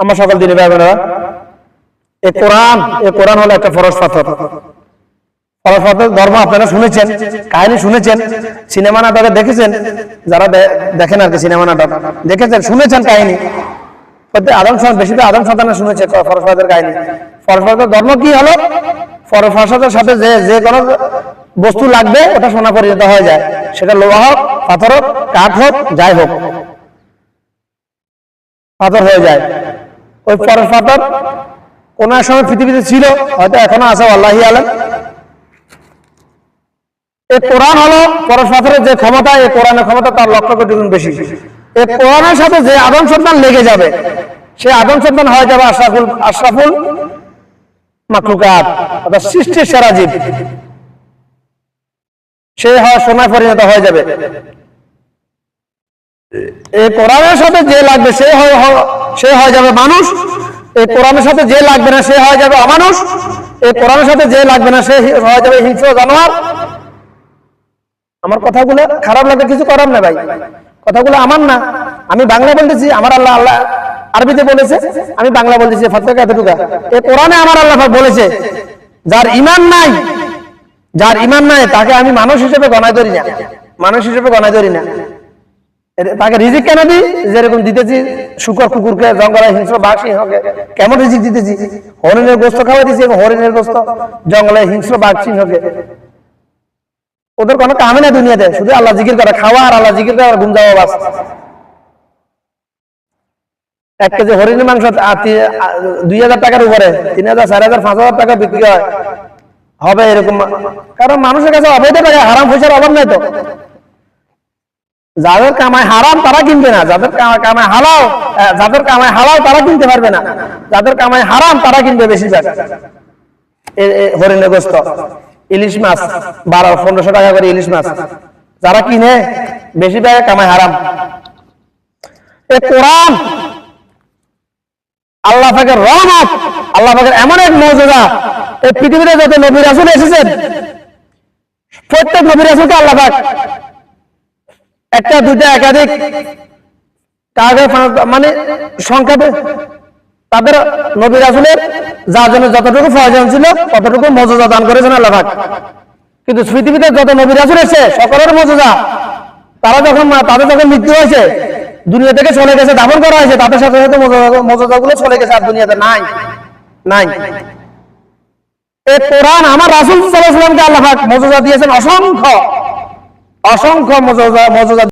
আমার দিনে এ কোরআন এ কোরআন হলো একটা পাথর। পাথর ধর্ম আপনারা শুনেছেন, কাহিনী শুনেছেন, সিনেমা নাটকে দেখেছেন, যারা দেখেন আর কি সিনেমা নাটক। দেখেছেন, শুনেছেন কাহিনী। আদম বেশি তো আদম সন্তানে শুনেছে ফরজ কাহিনী। ফরজ পাথর ধর্ম কি হলো? ফরজ সাথে যে যে কোনো বস্তু লাগবে, ওটা সোনা পরিণত হয়ে যায়। সেটা লোহা হোক পাথর হোক কাঠ হোক, যাই হোক। পাথর হয়ে যায়। ওই পরের পাথর কোন সময় পৃথিবীতে ছিল, হয়তো এখনও আছে, আল্লাহি আলম। এই কোরআন হলো পরশ পাথরের যে ক্ষমতা, এই কোরআনের ক্ষমতা তার লক্ষ কোটি গুণ বেশি। এই কোরআনের সাথে যে আদম সন্তান লেগে যাবে সে আদম সন্তান হয়ে যাবে আশরাফুল আশরাফুল মাকলুকাত অর্থাৎ সৃষ্টির সেরা জীব। সে হয় সোনায় পরিণত হয়ে যাবে। এই কোরআনের সাথে যে লাগবে সে সে হয়ে যাবে মানুষ। এই কোরআনের সাথে যে লাগবে না সে হয়ে যাবে অমানুষ। এই কোরআনের সাথে যে লাগবে না সে হয়ে যাবে জানোয়ার। আমার কথাগুলো খারাপ লাগে কিছু করার না ভাই। কথাগুলো আমার না। আমি বাংলা বলতেছি, আমার আল্লাহ আল্লাহ আরবিতে বলেছে। আমি বাংলা বলতেছি ফাতকা এতটুকু। এই কোরআনে আমার আল্লাহ বলেছে, যার ইমান নাই, যার ইমান নাই, তাকে আমি মানুষ হিসেবে গণায় ধরি না। মানুষ হিসেবে গণায় ধরি না। তাকে রিজিক কেন দিই? যেরকম দিতেছি, শুকর কুকুরকে, জঙ্গলে হিংস্র বাঘ সিংহকে কেমন রিজিক দিতেছি? হরিণের গোস্ত খাওয়া দিছি হরিণের গোস্ত, জঙ্গলে হিংস্র বাঘ সিংহকে ওদের কোনো কামে না দুনিয়াতে, শুধু আল্লাহ জিকির করে, খাওয়া আর আল্লাহ জিকির করে ঘুম যাওয়া বাস। এক কেজি হরিণের মাংস দুই হাজার টাকার উপরে, তিন হাজার, চার হাজার, পাঁচ হাজার টাকা বিক্রি হয়। হবে এরকম, কারণ মানুষের কাছে অবৈধ টাকা, হারাম পয়সার অভাব নাই তো। যাদের কামায় হারাম তারা কিনবে না। যাদের কামায় হালাও যাদের কামায় হালাও তারা কিনতে পারবে না। যাদের কামায় হারাম তারা কিনবে এ- এ হরিণের ইলিশ মাছ, বারো, পনেরোশো টাকা করে ইলিশ মাছ। যারা কিনে বেশিরভাগ কামায় হারাম। এ, কোরআন, আল্লাহ পাকের রহমত, আল্লাহ পাকের এমন এক মর্যাদা। এই পৃথিবীতে যত নবী রাসূল এসেছেন, প্রত্যেক নবী রাসূলকে আল্লাহ পাক একটা, দুইটা, একাধিক মানে সংখ্যাতে তাদের নবী রাসূলের যার জন্য যতটুকু প্রয়োজন ছিল, ততটুকু মর্যাদা দান করেছেন আল্লাহ কিন্তু পৃথিবীতে যত নবী রাসূল এসেছে, সকলের মর্যাদা, তারা যখন তাদের যখন মৃত্যু হয়েছে, দুনিয়া থেকে চলে গেছে, দাফন করা হয়েছে, তাদের সাথে সাথে মর্যাদা গুলো চলে গেছে আর দুনিয়াতে নাই নাই। এই কোরআন আমার রাসূল সাল্লাল্লাহু আলাইহি ওয়াসাল্লামকে আল্লাহ পাক দিয়েছেন অসংখ্য। অসংখ্য মজা মর্যাদা